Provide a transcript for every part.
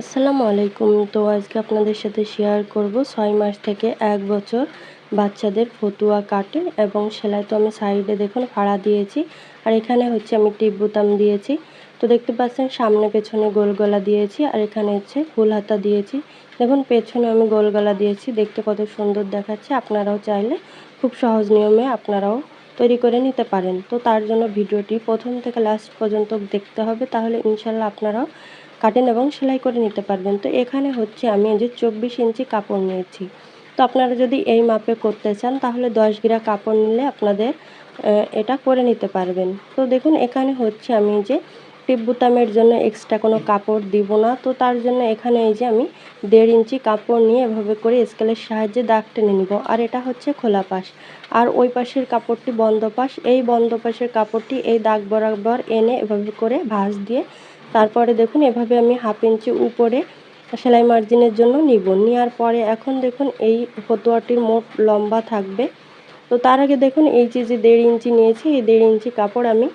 আসসালামু আলাইকুম। তো আজকে আপনাদের সাথে শেয়ার করব ছয় মাস থেকে এক বছর বাচ্চাদের ফতুয়া কাটে এবং সেলাই তো আমি সাইডে দেখুন ফাড়া দিয়েছি আর এখানে হচ্ছে আমি টিপ বোতাম দিয়েছি। তো দেখতে পাচ্ছেন সামনে পেছনে গোল গলা দিয়েছি আর এখানে হচ্ছে ফুল হাতা দিয়েছি। দেখুন পেছনে আমি গোল গলা দিয়েছি, দেখতে কত সুন্দর দেখাচ্ছে। আপনারাও চাইলে খুব সহজ নিয়মে আপনারাও তৈরি করে নিতে পারেন। তো তার জন্য ভিডিওটি প্রথম থেকে লাস্ট পর্যন্ত দেখতে হবে, তাহলে ইনশাল্লাহ আপনারাও কাটেন এবং সেলাই করে নিতে পারবেন। তো এখানে হচ্ছে আমি যে চব্বিশ ইঞ্চি কাপড় নিয়েছি। তো আপনারা যদি এই মাপে করতে চান, তাহলে দশ গিরা কাপড় নিলে আপনাদের এটা করে নিতে পারবেন। তো দেখুন, এখানে হচ্ছে আমি যে টিপ বুতামের জন্য এক্সট্রা কোনো কাপড় দিব না। তো তার জন্য এখানে এই যে আমি দেড় ইঞ্চি কাপড় নিয়ে এভাবে করে স্কেলের সাহায্যে দাগ টেনে নিব। আর এটা হচ্ছে খোলা পাশ। আর ওই পাশের কাপড়টি বন্ধ পাশ। এই বন্ধ পাশের কাপড়টি এই দাগ বরাবর এনে এভাবে করে ভাঁজ দিয়ে তারপরে দেখুন, এভাবে আমি হাফ ইঞ্চি উপরে সেলাই মার্জিনের জন্য নিব। নেওয়ার পরে এখন দেখুন, এই ফতুয়াটির মোট লম্বা থাকবে। তো তার আগে দেখুন, এই যে যে দেড় ইঞ্চি নিয়েছি, এই দেড় ইঞ্চি কাপড় আমি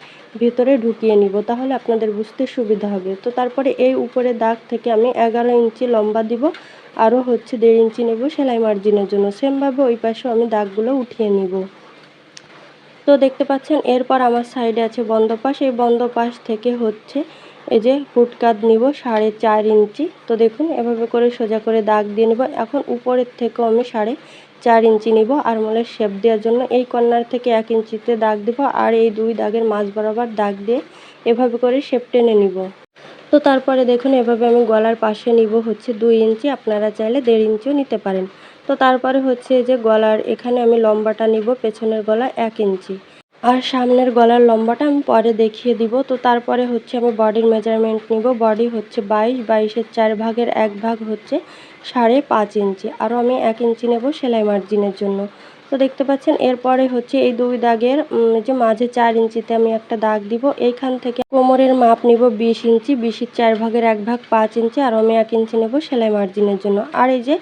ভিতরে ঢুকিয়ে নিব, তাহলে আপনাদের বুঝতে সুবিধা হবে। তো তারপরে এই উপরে দাগ থেকে আমি এগারো ইঞ্চি লম্বা দিব, আরও হচ্ছে দেড় ইঞ্চি নেব সেলাই মার্জিনের জন্য। সেমভাবে ওই পাশেও আমি দাগগুলো উঠিয়ে নিব। তো দেখতে পাচ্ছেন, এরপর আমার সাইডে আছে বন্ধ পাশ। এই বন্ধ পাশ থেকে হচ্ছে এই যে ফুটকাত নিব, সাড়ে চার ইঞ্চি। তো দেখুন, এভাবে করে সোজা করে দাগ দিয়ে নেব। এখন উপরের থেকেও আমি সাড়ে চার ইঞ্চি নিব আর মলের শেপ দেওয়ার জন্য এই কর্নার থেকে এক ইঞ্চিতে দাগ দেবো আর এই দুই দাগের মাঝ বরাবর দাগ দিয়ে এভাবে করে শেপ টেনে নিব। তো তারপরে দেখুন, এভাবে আমি গলার পাশে নিব হচ্ছে দুই ইঞ্চি। আপনারা চাইলে দেড় ইঞ্চিও নিতে পারেন। তো তারপরে হচ্ছে যে গলার, এখানে আমি লম্বাটা নিব, পেছনের গলা এক ইঞ্চি। আর সামনের গলার লম্বাটা আমি পরে দেখিয়ে দিব। তো তারপরে হচ্ছে আমি বডির মেজারমেন্ট নিব। বডি হচ্ছে বাইশ, বাইশের চার ভাগের এক ভাগ হচ্ছে সাড়ে পাঁচ ইঞ্চি। আরও আমি এক ইঞ্চি নেব সেলাই মার্জিনের জন্য। তো দেখতে পাচ্ছেন, এরপরে হচ্ছে এই দুই দাগের যে মাঝে চার ইঞ্চিতে আমি একটা দাগ দিব। এইখান থেকে কোমরের মাপ নিব বিশ ইঞ্চি। বিশের চার ভাগের এক ভাগ পাঁচ ইঞ্চি। আর আমি এক ইঞ্চি নেব সেলাই মার্জিনের জন্য। আর এই যে,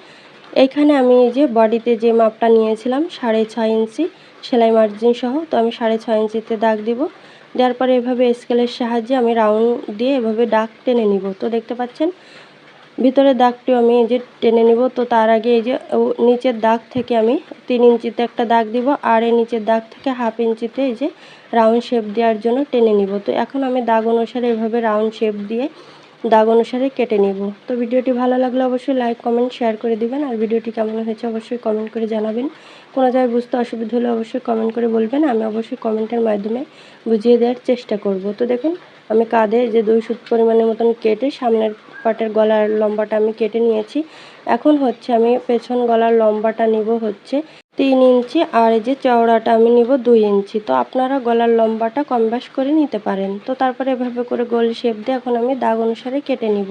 এইখানে আমি এই যে বডিতে যে মাপটা নিয়েছিলাম, সাড়ে ছয় ইঞ্চি। সেলাই মার্জিন সহ, তো আমি সাড়ে ছয় ইঞ্চিতে দাগ দিব। দেওয়ার পরে এভাবে স্কেলের সাহায্যে আমি রাউন্ড দিয়ে এভাবে দাগ টেনে নিব। তো দেখতে পাচ্ছেন, ভিতরের দাগটিও আমি এই যে টেনে নিব। তো তার আগে এই যে নিচের দাগ থেকে আমি তিন ইঞ্চিতে একটা দাগ দিব আর এই নিচের দাগ থেকে হাফ ইঞ্চিতে এই যে রাউন্ড শেপ দেওয়ার জন্য টেনে নিব। তো এখন আমি দাগ অনুসারে এভাবে রাউন্ড শেপ দিয়ে দাগ অনুসারে কেটে নেব। তো ভিডিওটি ভালো লাগলে অবশ্যই লাইক কমেন্ট শেয়ার করে দিবেন। আর ভিডিওটি কেমন হয়েছে অবশ্যই কমেন্ট করে জানাবেন। কোনো জায়গায় বুঝতে অসুবিধা হলে অবশ্যই কমেন্ট করে বলবেন। আমি অবশ্যই কমেন্টের মাধ্যমে বুঝিয়ে দেওয়ার চেষ্টা করব। তো দেখুন, আমি কাঁধে যে দুই সুত পরিমাণের মতন কেটে সামনের পাটের গলার লম্বাটা আমি কেটে নিয়েছি। এখন হচ্ছে আমি পেছন গলার লম্বাটা নিব হচ্ছে তিন ইঞ্চি আর এই যে চওড়াটা আমি নিব দুই ইঞ্চি। তো আপনারা গলার লম্বাটা কম করে নিতে পারেন। তো তারপরে এভাবে করে গোল শেপ দিয়ে এখন আমি দাগ অনুসারে কেটে নিব।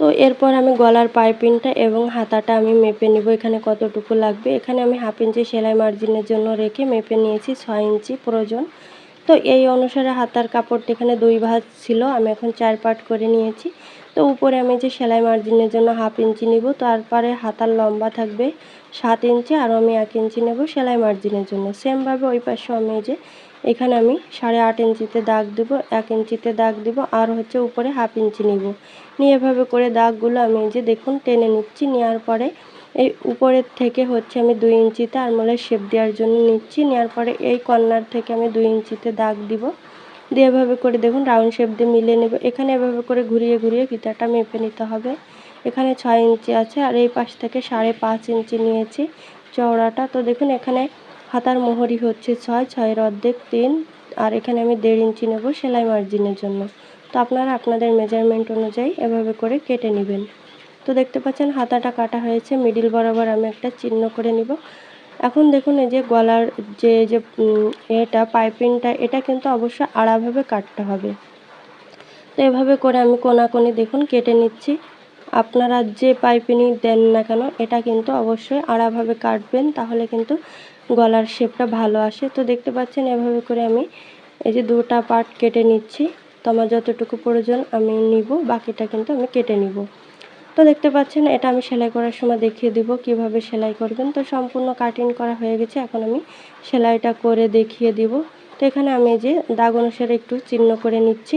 তো এরপর আমি গলার পাইপিংটা এবং হাতাটা আমি মেপে নিব। এখানে কতটুকু লাগবে? এখানে আমি হাফ ইঞ্চি সেলাই মার্জিনের জন্য রেখে মেপে নিয়েছি ছয় ইঞ্চি প্রয়োজন। তো এই অনুসারে হাতার কাপড়টা এখানে দুই ভাঁজ ছিল, আমি এখন চার পাট করে নিয়েছি। তো উপরে আমি যে সেলাই মার্জিনের জন্য হাফ ইঞ্চি নিব, তারপরে হাতার লম্বা থাকবে সাত ইঞ্চি আর আমি এক ইঞ্চি নেব সেলাই মার্জিনের জন্য। সেমভাবে ওই পাশে আমি যে এখানে আমি সাড়ে আট ইঞ্চিতে দাগ দেব, এক ইঞ্চিতে দাগ দেব, আর হচ্ছে উপরে হাফ ইঞ্চি নিব। নিয়ে এভাবে করে দাগগুলো আমি যে দেখুন টেনে নিচ্ছি, নেওয়ার পরে এই উপরের থেকে হচ্ছে আমি দুই ইঞ্চিতে আরমোলের শেপ দেওয়ার জন্য নিচ্ছি। নেওয়ার পরে এই কর্নার থেকে আমি দুই ইঞ্চিতে দাগ দিব। দিয়ে এভাবে করে দেখুন রাউন্ড শেপ দিয়ে মিলিয়ে নেব। এখানে এভাবে করে ঘুরিয়ে ঘুরিয়ে ফিতাটা মেপে নিতে হবে। এখানে ছয় ইঞ্চি আছে আর এই পাশ থেকে সাড়ে পাঁচ ইঞ্চি নিয়েছি চওড়াটা। তো দেখুন এখানে হাতার মোহরি হচ্ছে ছয়, ছয়ের অর্ধেক তিন আর এখানে আমি দেড় ইঞ্চি নেব সেলাই মার্জিনের জন্য। তো আপনারা আপনাদের মেজারমেন্ট অনুযায়ী এভাবে করে কেটে নেবেন। তো দেখতে পাচ্ছেন হাতাটা কাটা হয়েছে মিডিল বরাবর আমি একটা চিহ্ন করে নিব। এখন দেখুন এই যে গলার যে যে এটা, পাইপিংটা, এটা কিন্তু অবশ্যই আড়াভাবে কাটতে হবে। তো এভাবে করে আমি কোনাকুনি দেখুন কেটে নিচ্ছি। আপনারা যে পাইপিংই দেন না কেন, এটা কিন্তু অবশ্যই আড়াভাবে কাটবেন, তাহলে কিন্তু গলার শেপটা ভালো আসে। তো দেখতে পাচ্ছেন এভাবে করে আমি এই যে দুটা পার্ট কেটে নিচ্ছি। তো আমার যতটুকু প্রয়োজন আমি নিব, বাকিটা কিন্তু আমি কেটে নিব। তো দেখতে পাচ্ছেন, এটা আমি সেলাই করার সময় দেখিয়ে দিব কীভাবে সেলাই করবেন। তো সম্পূর্ণ কাটিং করা হয়ে গেছে, এখন আমি সেলাইটা করে দেখিয়ে দিব। তো এখানে আমি যে দাগ অনুসারে একটু চিহ্ন করে নিচ্ছি।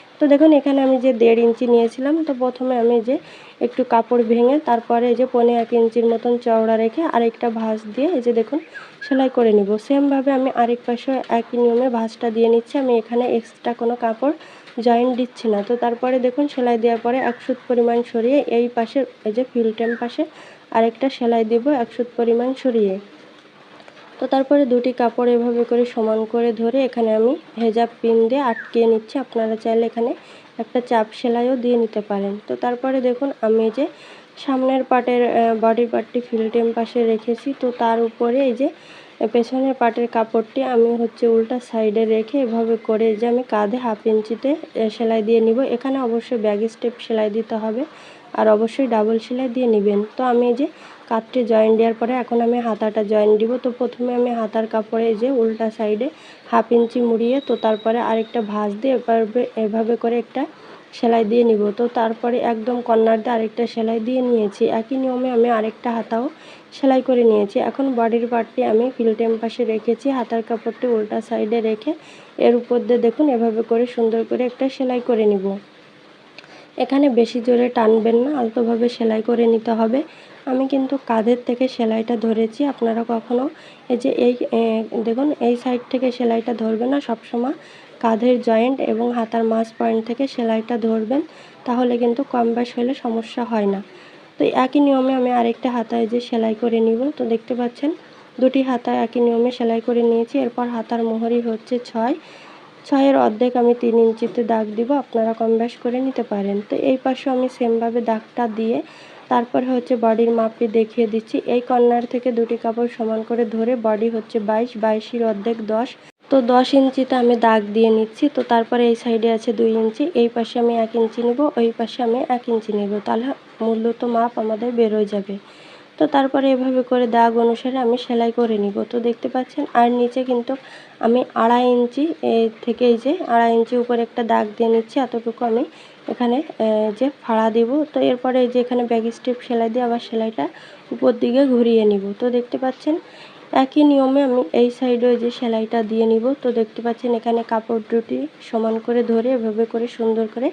তো দেখুন, এখানে আমি যে দেড় ইঞ্চি নিয়েছিলাম, তো প্রথমে আমি যে একটু কাপড় ভেঙে তারপরে এই যে পনেরো এক ইঞ্চির মতন চওড়া রেখে আরেকটা ভাঁজ দিয়ে এই যে দেখুন, সেলাই করে নিব। সেমভাবে আমি আরেক পাশে একই নিয়মে ভাঁজটা দিয়ে নিচ্ছি। আমি এখানে এক্সট্রা কোনো কাপড় জয়েন্ট দিচ্ছি না। তো তারপরে দেখুন, সেলাই দেওয়ার পরে এক সুত পরিমাণ সরিয়ে এই পাশে এই যে ফিল্টেম পাশে আরেকটা সেলাই দেব এক সুত পরিমাণ সরিয়ে। তো তারপরে দুটি কাপড় এভাবে করে সমান করে ধরে এখানে আমি হেজাব পিন দিয়ে আটকিয়ে নিচ্ছি। আপনারা চাইলে এখানে একটা চাপ সেলাইও দিয়ে নিতে পারেন। তো তারপরে দেখুন, আমি যে সামনের পার্টের বডি পার্টটি ফিল্টেম পাশে রেখেছি। তো তার উপরে এই যে পেছনের পাটের কাপড়টি আমি হচ্ছে উল্টা সাইডে রেখে এভাবে করে যে আমি কাঁধে হাফ ইঞ্চিতে সেলাই দিয়ে নিব। এখানে অবশ্যই ব্যাগ স্টেপ সেলাই দিতে হবে। আর অবশ্যই ডাবল সেলাই দিয়ে নেবেন। তো আমি যে কাঠটি জয়েন দেওয়ার পরে এখন আমি হাতাটা জয়েন দিব। তো প্রথমে আমি হাতার কাপড়ে যে উল্টা সাইডে হাফ ইঞ্চি মুড়িয়ে, তো তারপরে আরেকটা ভাঁজ দিয়ে এভাবে এভাবে করে একটা সেলাই দিয়ে নিব। তো তারপরে একদম কর্নার দিয়ে আরেকটা সেলাই দিয়ে নিয়েছি। একই নিয়মে আমি আরেকটা হাতাও সেলাই করে নিয়েছি। এখন বডির পার্টটি আমি ফিল্টেম পাশে রেখেছি। হাতার কাপড়টি উল্টা সাইডে রেখে এর উপর দিয়ে দেখুন এভাবে করে সুন্দর করে একটা সেলাই করে নিব। এখানে বেশি জোরে টানবেন না, আলতোভাবে সেলাই করে নিতে হবে। আমি কিন্তু কাঁধের থেকে সেলাইটা ধরেছি। আপনারা কখনো এই যে এই দেখুন, এই সাইড থেকে সেলাইটা ধরবে না, সবসময় কাঁধের জয়েন্ট এবং হাতার মাছ পয়েন্ট থেকে সেলাইটা ধরবেন, তাহলে কিন্তু কম বেশ হলে সমস্যা হয় না। তো একই নিয়মে আমি আরেকটা হাতায় যে সেলাই করে নিব। তো দেখতে পাচ্ছেন, দুটি হাতায় একই নিয়মে সেলাই করে নিয়েছি। এরপর হাতার মোহরি হচ্ছে ছয়। ছয়ের অর্ধেক আমি তিন ইঞ্চিতে দাগ দিব, আপনারা কম বেশ করে নিতে পারেন। তো এই পাশে আমি সেমভাবে দাগটা দিয়ে তারপরে হচ্ছে বডির মাপটি দেখিয়ে দিচ্ছি। এই কর্নার থেকে দুটি কাপড় সমান করে ধরে বডি হচ্ছে বাইশ, বাইশের অর্ধেক দশ। তো দশ ইঞ্চিতে আমি দাগ দিয়ে নিচ্ছি। তো তারপরে এই সাইডে আছে দুই ইঞ্চি। এই পাশে আমি এক ইঞ্চি নেব, ওই পাশে আমি এক ইঞ্চি নেব। তাহলে মূলত মাপ আমাদের বেরোয় যাবে। তো তারপরে এভাবে করে দাগ অনুসারে আমি সেলাই করে নিব। তো দেখতে পাচ্ছেন, আর নিচে কিন্তু আমি আড়াই ইঞ্চি থেকে এই যে আড়াই ইঞ্চি উপরে একটা দাগ দিয়ে নিচ্ছি, এতটুকু আমি এখানে যে ফাড়া দিব। তো এরপরে এই যে এখানে ব্যাগ স্ট্রিপ সেলাই দিয়ে আবার সেলাইটা উপর দিকে ঘুরিয়ে নিব। তো দেখতে পাচ্ছেন, একই নিয়মে আমি এই সাইডে যে সেলাইটা দিয়ে নিব। তো দেখতে পাচ্ছেন, এখানে কাপড় দুটি সমান করে ধরে এভাবে করে সুন্দর করে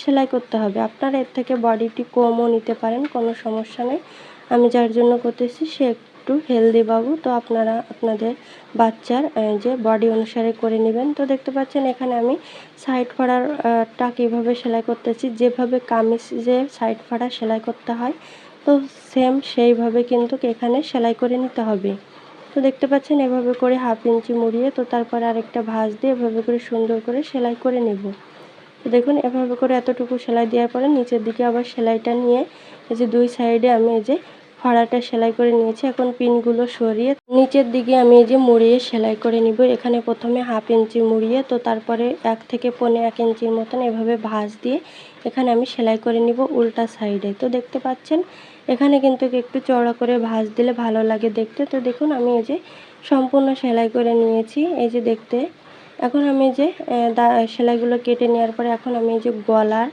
সেলাই করতে হবে। আপনারা এর থেকে বডিটি কমও নিতে পারেন, কোনো সমস্যা নেই। আমি যার জন্য করতেছি, সে একটু হেলদি বাবু। তো আপনারা, আপনাদের বাচ্চার যে বডি অনুসারে করে নেবেন। তো দেখতে পাচ্ছেন, এখানে আমি সাইড ফাড়ারটা কীভাবে সেলাই করতেছি। যেভাবে কামিজ যে সাইড ফাড়া সেলাই করতে হয়, তো সেম সেইভাবে কিন্তু এখানে সেলাই করে নিতে হবে। তো দেখতে পাচ্ছেন, এভাবে করে হাফ ইঞ্চি মুড়িয়ে, তো তারপরে আরেকটা ভাঁজ দিয়ে এভাবে করে সুন্দর করে সেলাই করে নেব। তো দেখুন, এভাবে করে এতটুকু সেলাই দেওয়ার পরে নিচের দিকে আবার সেলাইটা নিয়ে, এই যে দুই সাইডে আমি এই যে ফাড়াটা সেলাই করে নিয়েছি। এখন পিনগুলো সরিয়ে নিচের দিকে আমি এই যে মুড়িয়ে সেলাই করে নিব। এখানে প্রথমে হাফ ইঞ্চি মুড়িয়ে, তো তারপরে এক থেকে পনে এক ইঞ্চির মতন এভাবে ভাঁজ দিয়ে এখানে আমি সেলাই করে নিব উল্টা সাইডে। তো দেখতে পাচ্ছেন, এখানে কিন্তু একটু চড়া করে ভাঁজ দিলে ভালো লাগে দেখতে। তো দেখুন, আমি এই যে সম্পূর্ণ সেলাই করে নিয়েছি, এই যে দেখতে। এখন আমি যে সেলাইগুলো কেটে নেওয়ার পরে এখন আমি এই যে গলার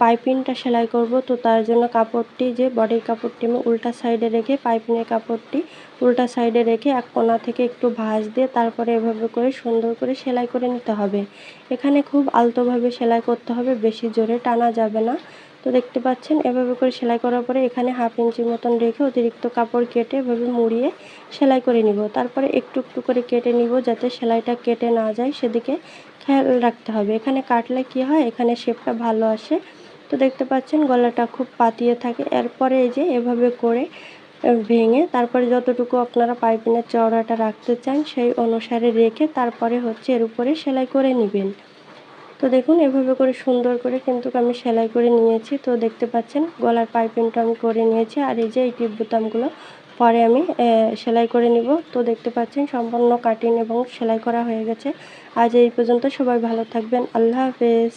পাইপিংটা সেলাই করব। তো তার জন্য কাপড়টি যে বডির কাপড়টি আমি উল্টা সাইডে রেখে পাইপিংয়ের কাপড়টি উল্টা সাইডে রেখে এক কোনা থেকে একটু ভাঁজ দিয়ে তারপরে এভাবে করে সুন্দর করে সেলাই করে নিতে হবে। এখানে খুব আলতোভাবে সেলাই করতে হবে, বেশি জোরে টানা যাবে না। তো দেখতে পাচ্ছেন, এভাবে করে সেলাই করার পরে এখানে হাফ ইঞ্চির মতন রেখে অতিরিক্ত কাপড় কেটে এভাবে মুড়িয়ে সেলাই করে নিব। তারপরে একটু একটু করে কেটে নিব যাতে সেলাইটা কেটে না যায়, সেদিকে খেয়াল রাখতে হবে। এখানে কাটলে কি হয়, এখানে শেপটা ভালো আসে। তো দেখতে পাচ্ছেন, গলাটা খুব পাতিয়ে থাকে। এরপরে এই যে এভাবে করে ভেঙে তারপরে যতটুকু আপনারা পাইপিনের চওড়াটা রাখতে চান, সেই অনুসারে রেখে তারপরে হচ্ছে এর উপরে সেলাই করে নেবেন। তো দেখুন, এভাবে করে সুন্দর করে কিন্তু আমি সেলাই করে নিয়েছি। তো দেখতে পাচ্ছেন, গলার পাইপিংটা আমি করে নিয়েছি আর এই যে এই টিপ বোতামগুলো পরে আমি সেলাই করে নিব। তো দেখতে পাচ্ছেন, সম্পূর্ণ কাটিং এবং সেলাই করা হয়ে গেছে। আজ এই পর্যন্ত সবাই ভালো থাকবেন। আল্লাহ হাফেজ।